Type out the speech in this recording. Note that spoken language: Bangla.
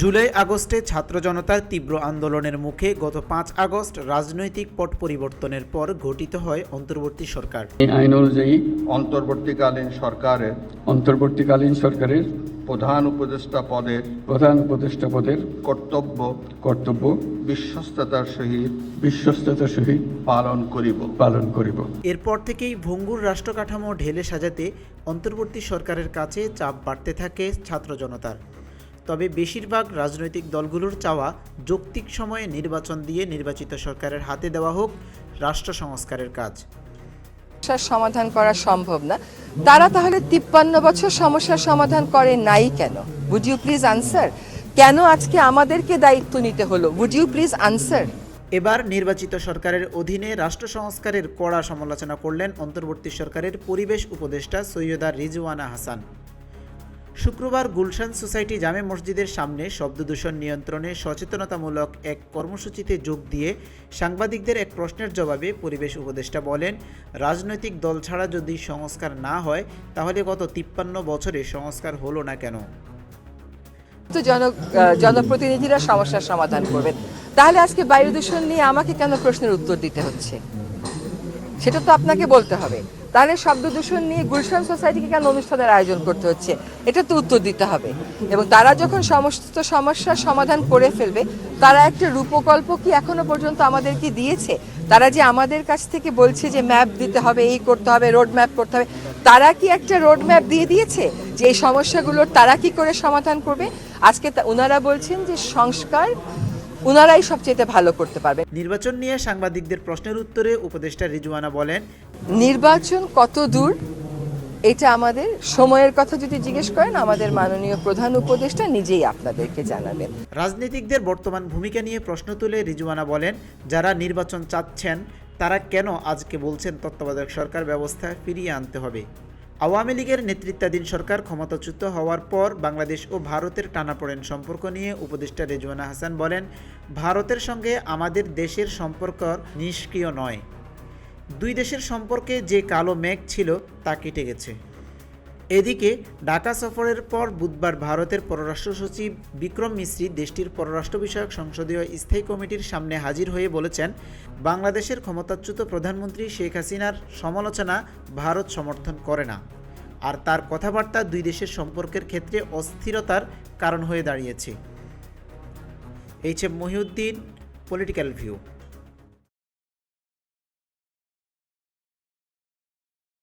জুলাই আগস্টে ছাত্র জনতার তীব্র আন্দোলনের মুখে গত পাঁচ আগস্ট রাজনৈতিক পট পরিবর্তনের পর গঠিত হয় অন্তর্বর্তী সরকার। এই আইন অনুযায়ী অন্তর্বর্তীকালীন সরকারের অন্তর্বর্তীকালীন সরকারের প্রধান উপদেষ্টা পদের প্রধান উপদেষ্টা পদের কর্তব্য কর্তব্য বিশ্বস্ততার সহিত বিশ্বস্ততার সহিত পালন করিব। পালন করিব। এরপর থেকেই ভঙ্গুর রাষ্ট্রকাঠামো ঢেলে সাজাতে অন্তর্বর্তী সরকারের কাছে চাপ বাড়তে থাকে ছাত্র জনতার। তবে বেশিরভাগ রাজনৈতিক দলগুলোর চাওয়া যৌক্তিক সময়ে নির্বাচন দিয়ে নির্বাচিত সরকারের হাতে দেওয়া হোক রাষ্ট্র সংস্কারের কাজ। সমস্যার সমাধান করা সম্ভব না। তারা তাহলে তিপ্পান্ন বছর সমস্যার সমাধান করে নাই কেন? উড ইউ প্লিজ আনসার কেন আজকে আমাদেরকে দায়িত্ব নিতে হলো? উড ইউ প্লিজ আনসার এবার নির্বাচিত সরকারের অধীনে রাষ্ট্র সংস্কারের কড়া সমালোচনা করলেন অন্তর্বর্তী সরকারের পরিবেশ উপদেষ্টা সৈয়দা রিজওয়ানা হাসান। শুক্রবার গুলশান সোসাইটি জামে মসজিদের সামনে শব্দদূষণ নিয়ন্ত্রণে সচেতনতামূলক এক কর্মসূচিতে যোগ দিয়ে সাংবাদিকদের এক প্রশ্নের জবাবে পরিবেশ উপদেষ্টা বলেন, রাজনৈতিক দল ছাড়া যদি সংস্কার না হয়, তাহলে গত তিপ্পান্ন বছরে সংস্কার হলো না কেন? জন জনপ্রতিনিধিরা সমস্যার সমাধান করবেন। তাহলে আজকে বায়ু দূষণ নিয়ে আমাকে কেন প্রশ্নের উত্তর দিতে হচ্ছে? সেটা তো আপনাকে বলতে হবে। তাহলে শব্দ দূষণ নিয়ে গুলশান সোসাইটিকে কেন অনুষ্ঠানের আয়োজন করতে হচ্ছে? এটা তো উত্তর দিতে হবে। এবং তারা যখন সমস্ত সমস্যার সমাধান করে ফেলবে, তারা একটা রূপকল্প কি এখনও পর্যন্ত আমাদেরকে দিয়েছে? তারা যে আমাদের কাছ থেকে বলছে যে ম্যাপ দিতে হবে, এই করতে হবে, রোড ম্যাপ করতে হবে, তারা কি একটা রোড ম্যাপ দিয়ে দিয়েছে? যে এই সমস্যাগুলোর তারা কি করে সমাধান করবে? আজকে ওনারা বলছেন যে সংস্কার ওনারাই সবচেয়ে ভালো করতে পারবে। নির্বাচন নিয়ে সাংবাদিকদের প্রশ্নের উত্তরে উপদেষ্টা রিজওয়ানা বলেন নির্বাচন কত দূর? এটা আমাদের সময়ের কথা যদি জিজ্ঞেস করেন আমাদের মাননীয় প্রধান উপদেষ্টা নিজেই আপনাদেরকে জানাবেন। রাজনীতিকদের বর্তমান ভূমিকা নিয়ে প্রশ্ন তুলে রিজওয়ানা বলেন যারা নির্বাচন চাচ্ছেন তারা কেন আজকে বলছেন তত্ত্বাবধায়ক সরকার ব্যবস্থা ফিরিয়ে আনতে হবে? আওয়ামী লীগের নেতৃত্বাধীন সরকার ক্ষমতাচ্যুত হওয়ার পর বাংলাদেশ ও ভারতের টানাপোড়েন সম্পর্ক নিয়ে উপদেষ্টা রেজওয়ানা হাসান বলেন, ভারতের সঙ্গে আমাদের দেশের সম্পর্ক নিষ্ক্রিয় নয়। দুই দেশের সম্পর্কে যে কালো মেঘ ছিল তা কেটে গেছে। এদিকে, ঢাকা সফরের পর বুধবার ভারতের পররাষ্ট্র সচিব বিক্রম মিশ্রি দেশটির পররাষ্ট্র বিষয়ক সংসদীয় স্থায়ী কমিটির সামনে হাজির হয়ে বলেছেন, বাংলাদেশের ক্ষমতাচ্যুত প্রধানমন্ত্রী শেখ হাসিনার সমালোচনা ভারত সমর্থন করে না। আর তার কথাবার্তা দুই দেশের সম্পর্কের ক্ষেত্রে অস্থিরতার কারণ হয়ে দাঁড়িয়েছে। H M Mohiuddin political view